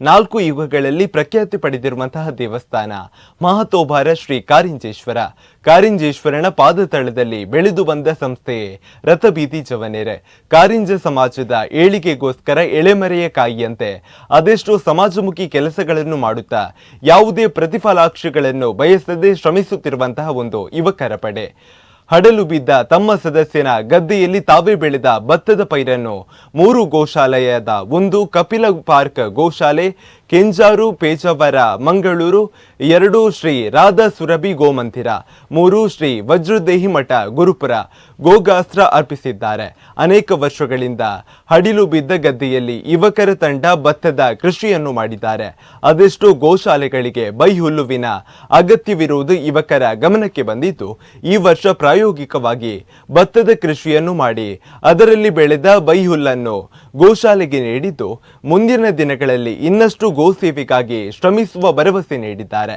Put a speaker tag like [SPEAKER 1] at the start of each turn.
[SPEAKER 1] ನಾಲ್ಕು ಯುಗಗಳಲ್ಲಿ ಪ್ರಖ್ಯಾತಿ ಪಡೆದಿರುವಂತಹ ದೇವಸ್ಥಾನ ಮಹತೋಬಾರ ಶ್ರೀ ಕಾರಿಂಜೇಶ್ವರ. ಕಾರಿಂಜೇಶ್ವರನ ಪಾದತಳದಲ್ಲಿ ಬೆಳೆದು ಬಂದ ಸಂಸ್ಥೆಯೇ ರಥಬೀದಿ ಜವನೇರೆ. ಕಾರಿಂಜ ಸಮಾಜದ ಏಳಿಗೆಗೋಸ್ಕರ ಎಳೆಮರೆಯ ಕಾಯಿಯಂತೆ ಅದೆಷ್ಟು ಸಮಾಜಮುಖಿ ಕೆಲಸಗಳನ್ನು ಮಾಡುತ್ತಾ, ಯಾವುದೇ ಪ್ರತಿಫಲಾಕ್ಷಿಗಳನ್ನು ಬಯಸದೆ ಶ್ರಮಿಸುತ್ತಿರುವಂತಹ ಒಂದು ಯುವಕರ ಪಡೆ. ಹಡಲು ಬಿದ್ದ ತಮ್ಮ ಸದಸ್ಯನ ಗದ್ದೆಯಲ್ಲಿ ತಾವೇ ಬೆಳೆದ ಭತ್ತದ ಪೈರನ್ನು ಮೂರು ಗೋಶಾಲೆಯಾದ ಒಂದು ಕಪಿಲ ಪಾರ್ಕ್ ಗೋಶಾಲೆ ಕೆಂಜಾರು, ಪೇಜಾವರ, ಮಂಗಳೂರು, ಎರಡು ಶ್ರೀ ರಾಧಾ ಸುರಭಿ ಗೋಮಂದಿರ, ಮೂರು ಶ್ರೀ ವಜ್ರದೇಹಿ ಮಠ, ಗುರುಪುರ ಗೋಗಾಸ್ತ್ರ ಅರ್ಪಿಸಿದ್ದಾರೆ. ಅನೇಕ ವರ್ಷಗಳಿಂದ ಹಡಿಲು ಬಿದ್ದ ಗದ್ದೆಯಲ್ಲಿ ಯುವಕರ ತಂಡ ಭತ್ತದ ಕೃಷಿಯನ್ನು ಮಾಡಿದ್ದಾರೆ. ಅದೆಷ್ಟು ಗೋಶಾಲೆಗಳಿಗೆ ಬೈಹುಲ್ಲುವಿನ ಅಗತ್ಯವಿರುವುದು ಯುವಕರ ಗಮನಕ್ಕೆ ಬಂದಿದ್ದು ಈ ವರ್ಷ ಪ್ರಾಯೋಗಿಕವಾಗಿ ಭತ್ತದ ಕೃಷಿಯನ್ನು ಮಾಡಿ ಅದರಲ್ಲಿ ಬೆಳೆದ ಬೈಹುಲ್ಲನ್ನು ಗೋಶಾಲೆಗೆ ನೀಡಿದ್ದು ಮುಂದಿನ ದಿನಗಳಲ್ಲಿ ಇನ್ನಷ್ಟು ಗೋ ಸೇವೆಗಾಗಿ ಶ್ರಮಿಸುವ ಭರವಸೆ ನೀಡಿದ್ದಾರೆ.